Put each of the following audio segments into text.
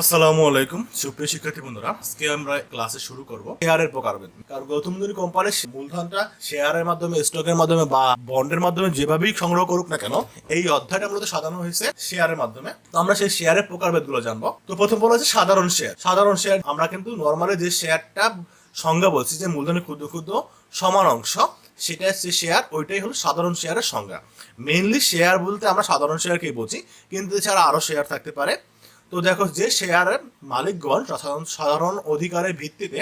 আসসালামু আলাইকুম। সুপ্রিয় শিক্ষার্থী বন্ধুরা, আজকে আমরা ক্লাসে শুরু করব শেয়ারের প্রকারভেদ। কারণ গৌতম ধনী কোম্পানির মূলধনটা শেয়ারের মাধ্যমে, স্টকের মাধ্যমে বা বন্ডের মাধ্যমে যেভাবেই সংগ্রহ করুক না কেন, এই অধ্যায়টা মূলত সাজানো হয়েছে শেয়ারের মাধ্যমে। তো আমরা সেই শেয়ারের প্রকারভেদগুলো জানব। তো প্রথম বলা হচ্ছে সাধারণ শেয়ার। সাধারণ শেয়ার, আমরা কিন্তু নর্মালি যে শেয়ারটা সংজ্ঞা বলছি, যে মূলধনের ক্ষুদ্র ক্ষুদ্র সমান অংশ, সেটা হচ্ছে শেয়ার, ওইটাই হলো সাধারণ শেয়ারের সংজ্ঞা। মেইনলি শেয়ার বলতে আমরা সাধারণ শেয়ারকেই বুঝি, কিন্তু এছাড়া আরও শেয়ার থাকতে পারে। তো দেখো যে শেয়ারের মালিকগণ সাধারণ অধিকারের ভিত্তিতে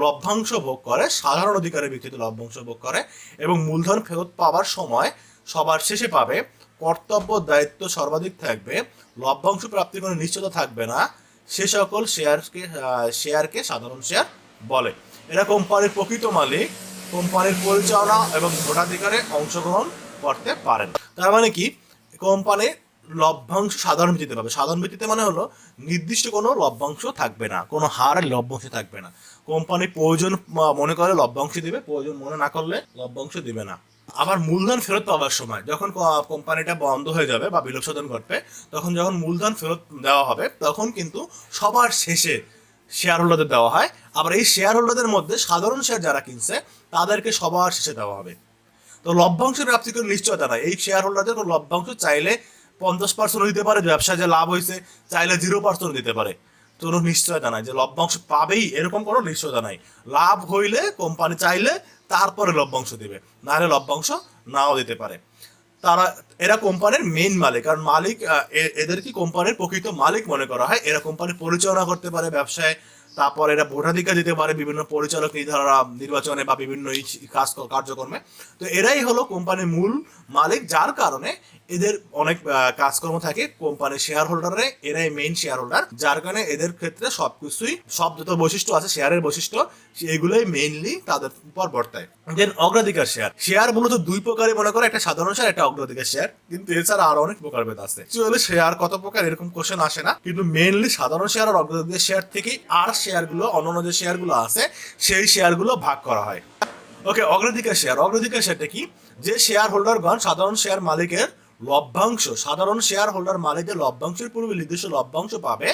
লভ্যাংশ ভোগ করে, সাধারণ অধিকারের ভিত্তিতে লভ্যাংশ ভোগ করে এবং মূলধন ফেরত পাওয়ার সময় সবার শেষে পাবে, কর্তব্য দায়িত্ব সর্বাধিক থাকবে, লভ্যাংশ প্রাপ্তির কোনো নিশ্চয়তা থাকবে না, সে সকল শেয়ারকে শেয়ারকে সাধারণ শেয়ার বলে। এরা কোম্পানির প্রকৃত মালিক, কোম্পানির পরিচালনা এবং ভোটাধিকারে অংশগ্রহণ করতে পারেন। তার মানে কি? কোম্পানি লভ্যাংশ সাধারণ ভিত্তিতে পাবে। সাধারণ ভিত্তিতে মানে হলো নির্দিষ্ট কোনো লভ্যাংশ থাকবে না, কোনো হার লভ্যাংশ থাকবে না। কোম্পানি প্রয়োজন মনে করে লভ্যাংশ দিবে, প্রয়োজন মনে না করলে লভ্যাংশ দিবে না। আবার মূলধন ফেরত পাওয়ার সময় যখন কোম্পানিটা বন্ধ হয়ে যাবে বা বিলোপ সাধন ঘটবে, তখন যখন মূলধন ফেরত দেওয়া হবে, তখন কিন্তু সবার শেষে শেয়ার হোল্ডারদের দেওয়া হয়। আবার এই শেয়ার হোল্ডারদের মধ্যে সাধারণ শেয়ার যারা কিনছে, তাদেরকে সবার শেষে দেওয়া হবে। তো লভ্যাংশ প্রাপ্তি কোনো নিশ্চয়তা নাই। এই শেয়ার হোল্ডারদের লভ্যাংশ চাইলে পঞ্চাশ পার্সেন্ট দিতে পারে ব্যবসায় যে লাভ হয়েছে চাইলে জিরো পার্সেন্ট দিতে পারে। কোনো নিশ্চয়তা নাই যে লভ্যাংশ পাবেই এরকম কোনো নিশ্চয়তা নাই। লাভ হইলে কোম্পানি চাইলে তারপরে লভ্যাংশ দিবে নাহলে লভ্যাংশ নাও দিতে পারে। তারা এরা কোম্পানির মেইন মালিক কারণ মালিক আহ, এ- এদের কি কোম্পানির প্রকৃত মালিক মনে করা হয়? এরা কোম্পানি পরিচালনা করতে পারে ব্যবসায় তারপর এরা ভোটাধিকার দিতে পারে বিভিন্ন পরিচালক নির্ধারণা নির্বাচনে বা বিভিন্ন কাজ কার্যক্রমে। তো এরাই হলো কোম্পানির মূল মালিক, যার কারণে এদের অনেক কাজকর্ম থাকে কোম্পানির শেয়ার হোল্ডারে এরাই মেইন শেয়ার হোল্ডার যার কারণে এদের ক্ষেত্রে সবকিছুই, সব যত বৈশিষ্ট্য আছে শেয়ারের বৈশিষ্ট্য, এগুলোই মেইনলি তাদের উপর বর্তায়। দেন অগ্রাধিকার শেয়ার শেয়ার মূলত দুই প্রকারে মনে করে, একটা সাধারণ শেয়ার একটা অগ্রাধিকার শেয়ার কিন্তু এছাড়া আরও অনেক প্রকার প্রকারভেদ আছে। শেয়ার কত প্রকার, এরকম কোশ্চেন আসে না। কিন্তু মেইনলি সাধারণ শেয়ার আর অগ্রাধিকার শেয়ার থেকেই আর শেয়ারগুলো, অন্যান্য যে শেয়ারগুলো আছে, সেই শেয়ারগুলো ভাগ করা হয়। ওকে, অগ্রাধিকার শেয়ার। অগ্রাধিকার শেয়ারটা কি? যে শেয়ার হোল্ডারগণ সাধারণ শেয়ার মালিকের লভ্যাংশ, সাধারণ শেয়ার হোল্ডার মালিকের লভ্যাংশের পূর্বে নির্দিষ্ট লভ্যাংশ পাবে।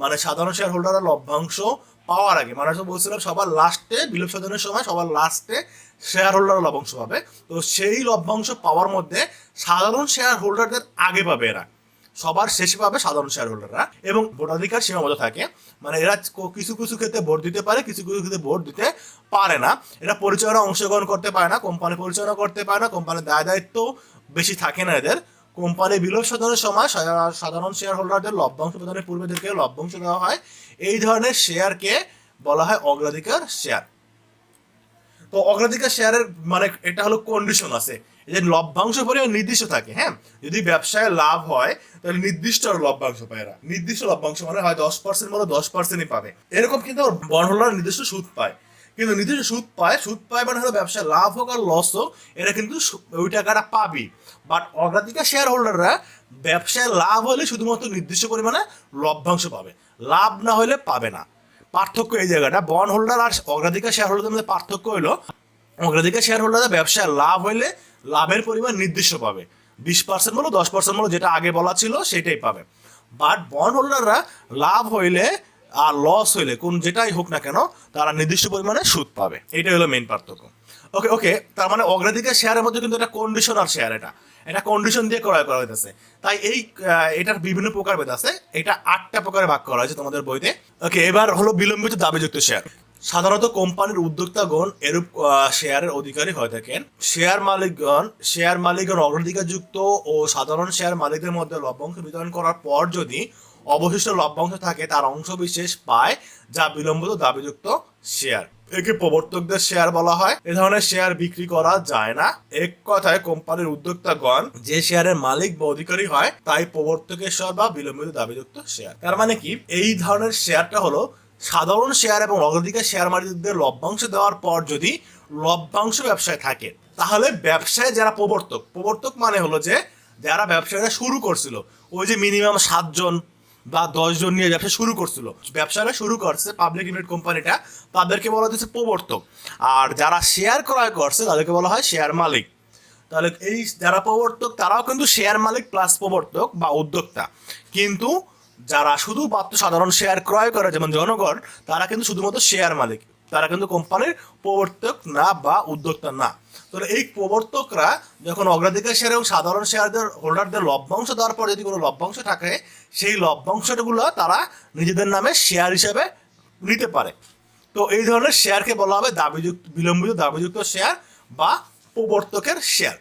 মানে সাধারণ শেয়ার হোল্ডাররা লভ্যাংশ পাওয়ার আগে মানে তো বলছিলাম সবার লাস্টে বিলোপ সাধনের সময় সবার লাস্টে শেয়ার হোল্ডার লভ্যাংশ পাবে। তো সেই লভ্যাংশ পাওয়ার মধ্যে সাধারণ শেয়ার হোল্ডারদের আগে পাবে এরা। সবার শেষে পাবে সাধারণ শেয়ার হোল্ডাররা এবং ভোটাধিকার সীমাবদ্ধ থাকে। মানে এরা কিছু কিছু ক্ষেত্রে ভোট দিতে পারে, কিছু কিছু ক্ষেত্রে ভোট দিতে পারে না। এরা পরিচালনা অংশগ্রহণ করতে পারে না, কোম্পানি পরিচালনা করতে পারে না, কোম্পানির দায় দায়িত্ব বেশি থাকে না এদের। কোম্পানি বিলোপ সাধনের সময় সাধারণ শেয়ার হোল্ডারদের লভ্যাংশ প্রদানের পূর্বে থেকে লভ্যাংশ দেওয়া হয়। এই ধরনের শেয়ারকে বলা হয় অগ্রাধিকার শেয়ার তো অগ্রাধিকার শেয়ারের মানে এটা হলো কন্ডিশন আছে। যে লভ্যাংশ পরিমাণ নির্দিষ্ট থাকে হ্যাঁ? যদি ব্যবসায় লাভ হয়, তাহলে নির্দিষ্ট লভ্যাংশ পায় এরা। নির্দিষ্ট লভ্যাংশ মানে হয় দশ পার্সেন্ট মানে দশ পার্সেন্টই পাবে। এরকম কিন্তু বন্ড নির্দিষ্ট সুদ পায়। কিন্তু নির্দিষ্ট সুদ পায় সুদ পায় মানে হলো ব্যবসায় লাভ হোক আর লস হোক, এরা কিন্তু ওই টাকাটা পাবি বাট অগ্রাধিকার শেয়ার হোল্ডাররা ব্যবসায় লাভ হলে শুধুমাত্র নির্দিষ্ট পরিমাণে লভ্যাংশ পাবে। লাভ না হলে পাবে না। পার্থক্য এই জায়গাটা। বন্ড হোল্ডার আর অগ্রাধিকার শেয়ার হোল্ডারদের মধ্যে পার্থক্য হলো অগ্রাধিকার শেয়ার হোল্ডাররা ব্যবসায় লাভ হইলে লাভের পরিমাণ নির্দিষ্ট পাবে। বিশ পার্সেন্ট বলো, দশ পার্সেন্ট বলো, যেটা আগে বলা ছিল সেটাই পাবে। বাট বন্ড হোল্ডাররা লাভ হইলে আর লস হইলে, কোন যেটাই হোক না কেন, তারা নির্দিষ্ট পরিমাণে সুদ পাবে। এটাই হলো মেন পার্থক্য। ওকে ওকে তার মানে অগ্রাধিকার শেয়ারের মধ্যে কিন্তু এটা কন্ডিশনাল শেয়ার এটা। এটা কন্ডিশন দিয়ে ক্রয় করা হইতেছে। তাই এই এটার বিভিন্ন প্রকার ভেদ আছে। এটা আটটা প্রকারে ভাগ করা হয়েছে তোমাদের বইতে। ওকে এবার হলো বিলম্বিত দাবিযুক্ত শেয়ার সাধারণত কোম্পানির উদ্যোক্তাগণ এরূপ শেয়ারের অধিকারী হয়ে থাকেন। শেয়ার মালিকগণ শেয়ার মালিকগণ অগ্রাধিকারযুক্ত ও সাধারণ শেয়ার মালিকদের মধ্যে লভ্যাংশ বিতরণ করার পর যদি অবশিষ্ট লভ্যাংশ থাকে, তার অংশ বিশেষ পায় যা বিলম্বিত দাবিযুক্ত শেয়ার একে প্রবর্তকদের শেয়ার বলা হয়। এ ধরনের শেয়ার বিক্রি করা যায় না। এক কথায়, কোম্পানির উদ্যোক্তাগণ যে শেয়ারের মালিক বা অধিকারী হয়, তাই প্রবর্তকের শেয়ার বা বিলম্বিত দাবিযুক্ত শেয়ার তার মানে কি? এই ধরনের শেয়ারটা হলো সাধারণ শেয়ার এবং অগ্রাধিকার শেয়ার মালিকদের লভ্যাংশ দেওয়ার পর যদি লভ্যাংশ ব্যবসায় থাকে, তাহলে ব্যবসায় যারা প্রবর্তক প্রবর্তক মানে হলো যে, যারা ব্যবসায়ীরা শুরু করছিল, ওই যে মিনিমাম সাতজন বা দশজন নিয়ে ব্যবসা শুরু করছিল। ব্যবসাটা শুরু করছে পাবলিক লিমিটেড কোম্পানিটা তাদেরকে বলা হচ্ছে প্রবর্তক। আর যারা শেয়ার ক্রয় করছে, তাদেরকে বলা হয় শেয়ার মালিক। তাহলে এই যারা প্রবর্তক, তারাও কিন্তু শেয়ার মালিক প্লাস প্রবর্তক বা উদ্যোক্তা। কিন্তু যারা শুধু শুধুমাত্র সাধারণ শেয়ার ক্রয় করে, যেমন জনগণ, তারা কিন্তু শুধুমাত্র শেয়ার মালিক। তারা কিন্তু কোম্পানির প্রবর্তক না বা উদ্যোক্তা না। তো এই প্রবর্তকরা যখন অগ্রাধিকার শেয়ার এবং সাধারণ শেয়ারদের হোল্ডারদের লভ্যাংশ দেওয়ার পর যদি কোনো লভ্যাংশ থাকে সেই লভ্যাংশগুলো তারা নিজেদের নামে শেয়ার হিসেবে নিতে পারে। তো এই ধরনের শেয়ারকে বলা হবে দাবিযুক্ত, বিলম্বিত দাবিযুক্ত শেয়ার বা প্রবর্তকের শেয়ার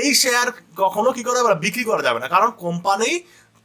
এই শেয়ার কখনো কি করা বিক্রি করা যাবে না। কারণ কোম্পানি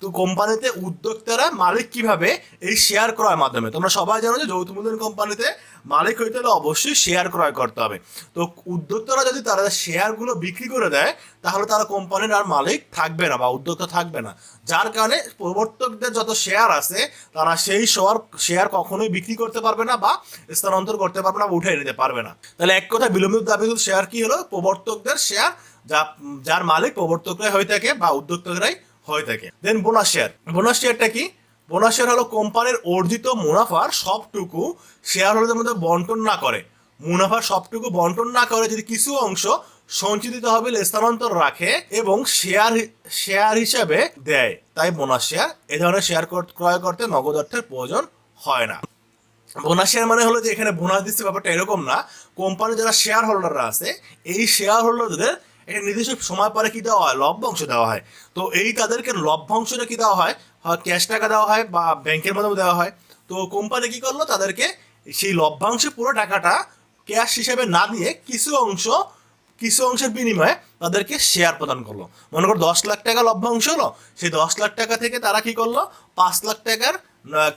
তো কোম্পানিতে উদ্যোক্তারা মালিক কীভাবে এই শেয়ার ক্রয়ের মাধ্যমে? তোমরা সবাই জানো যে যৌথ মূলধন কোম্পানিতে মালিক হইতে হলে অবশ্যই শেয়ার ক্রয় করতে হবে। তো উদ্যোক্তারা যদি তারা শেয়ারগুলো বিক্রি করে দেয়, তাহলে তারা কোম্পানির আর মালিক থাকবে না বা উদ্যোক্তা থাকবে না। যার কারণে প্রবর্তকদের যত শেয়ার আছে, তারা সেই শেয়ার শেয়ার কখনোই বিক্রি করতে পারবে না বা স্থানান্তর করতে পারবে না বা উঠে নিতে পারবে না। তাহলে এক কথা বিলম্বিত দাবিত শেয়ার কি হলো? প্রবর্তকদের শেয়ার যা যার মালিক প্রবর্তকরাই হয়ে থাকে বা উদ্যোক্তারাই হয়ে থাকে। দেন বোনাস শেয়ার বোনাস শেয়ারটা কি? বোনাস শেয়ার হলো কোম্পানির অর্জিত মুনাফার সবটুকু শেয়ার হোল্ডারদের মধ্যে বন্টন না করে। মুনাফার সবটুকু বন্টন না করে যদি কিছু অংশ সঞ্চিত তহবিল স্থানান্তর রাখে এবং শেয়ার শেয়ার হিসাবে দেয়, তাই বোনাস শেয়ার এ ধরনের শেয়ার ক্রয় করতে নগদ অর্থের প্রয়োজন হয় না। বোনাস শেয়ার মানে হলো যে এখানে বোনাস দিচ্ছে ব্যাপারটা এরকম না। কোম্পানি যারা শেয়ার হোল্ডাররা আছে, এই শেয়ার হোল্ডারদের নির্দিষ্ট সময় পরে কি দেওয়া হয়? লভ্যাংশ দেওয়া হয়। তো এই তাদেরকে লভ্যাংশটা কি দেওয়া হয়? হয় ক্যাশ টাকা দেওয়া হয় বা ব্যাংকের মাধ্যমে দেওয়া হয়। তো কোম্পানি কি করল? তাদেরকে সেই লভ্যাংশে পুরো টাকাটা ক্যাশ হিসেবে না দিয়ে কিছু অংশ, কিছু অংশের বিনিময়ে তাদেরকে শেয়ার প্রদান করল। মনে করো দশ লাখ টাকা লভ্যাংশ হলো। সেই দশ লাখ টাকা থেকে তারা কি করল? পাঁচ লাখ টাকার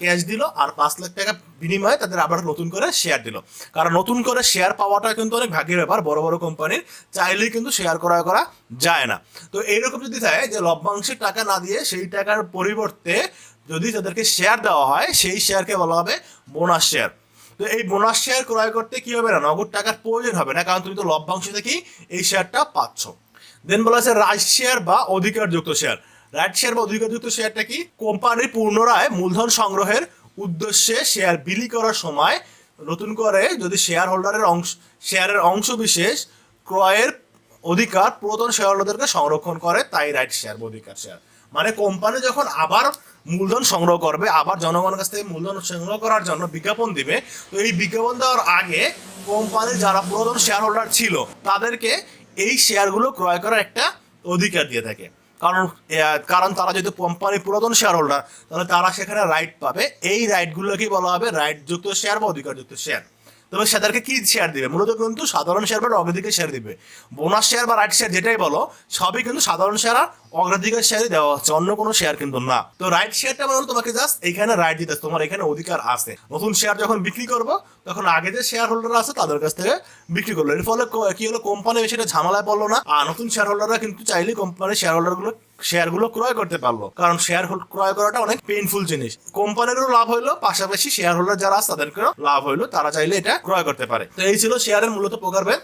ক্যাশ দিল আর পাঁচ লাখ টাকা বিনিময়ে তাদের আবার নতুন করে শেয়ার দিল। কারণ নতুন করে শেয়ার পাওয়াটা কিন্তু অনেক ভাগ্যের ব্যাপার, বড় বড় কোম্পানির চাইলেই কিন্তু শেয়ার করা করা যায় না। তো এইরকম যদি থাকে যে লভ্যাংশের টাকা না দিয়ে সেই টাকার পরিবর্তে যদি তাদেরকে শেয়ার দেওয়া হয়, সেই শেয়ারকে বলা হবে বোনাস শেয়ার তো এই বোনাস শেয়ার ক্রয় করতে কি হবে না? নগদ টাকার প্রয়োজন হবে না, কারণ তুমি তো লভ্যাংশ থেকেই এই শেয়ারটা পাচ্ছ। দেন বলা আছে রাইট শেয়ার বা অধিকারযুক্ত শেয়ার রাইট শেয়ার বা অধিকারযুক্ত শেয়ারটা কি? কোম্পানির পুনরায় মূলধন সংগ্রহের উদ্দেশ্যে শেয়ার বিলি করার সময় নতুন করে যদি শেয়ার হোল্ডারের অংশ শেয়ারের অংশ বিশেষ ক্রয়ের অধিকার পুরাতন শেয়ার হোল্ডারদেরকে সংরক্ষণ করে, তাই রাইট শেয়ার বা অধিকার শেয়ার মানে কোম্পানি যখন আবার মূলধন সংগ্রহ করবে, আবার জনগণের কাছ থেকে মূলধন সংগ্রহ করার জন্য বিজ্ঞাপন দিবে, তো এই বিজ্ঞাপন দেওয়ার আগে কোম্পানির যারা পুরাতন শেয়ার হোল্ডার ছিল, তাদেরকে এই শেয়ারগুলো ক্রয় করার একটা অধিকার দিয়ে থাকে। কারণ কারণ তারা যেহেতু কোম্পানির পুরাতন শেয়ার হোল্ডার তাহলে তারা সেখানে রাইট পাবে। এই রাইটগুলোকেই বলা হবে রাইট যুক্ত শেয়ার বা অধিকারযুক্ত শেয়ার তবে তাদেরকে কি শেয়ার দিবে? মূলত কিন্তু সাধারণ শেয়ার বা অগ্রাধিকার শেয়ার দিবে। বোনাস শেয়ার বা রাইট শেয়ার যেটাই বলো, সবই কিন্তু সাধারণ শেয়ার আর অগ্রাধিকার শেয়ারই দেওয়া হচ্ছে, অন্য কোনো শেয়ার কিন্তু না। তো রাইট শেয়ারটা মানে হলো তোমাকে জাস্ট এখানে রাইট দিতে তোমার এখানে অধিকার আছে। নতুন শেয়ার যখন বিক্রি করব, তখন আগে যে শেয়ার হোল্ডার আছে, তাদের কাছ থেকে বিক্রি করল এর ফলে কি হলো কোম্পানি সেটা ঝামেলায় পড়ল না। আর নতুন শেয়ার হোল্ডাররা কিন্তু চাইলে কোম্পানির শেয়ার হোল্ডারগুলো শেয়ারগুলো ক্রয় করতে পারল। কারণ শেয়ার হোল্ড ক্রয় করাটা অনেক পেইনফুল জিনিস। কোম্পানিরও লাভ হইল, পাশাপাশি শেয়ার হোল্ডার যারা আছে, তাদেরকেও লাভ হইল, তারা চাইলে এটা ক্রয় করতে পারে। তো এই ছিল শেয়ারের মূলত প্রকারভেদ।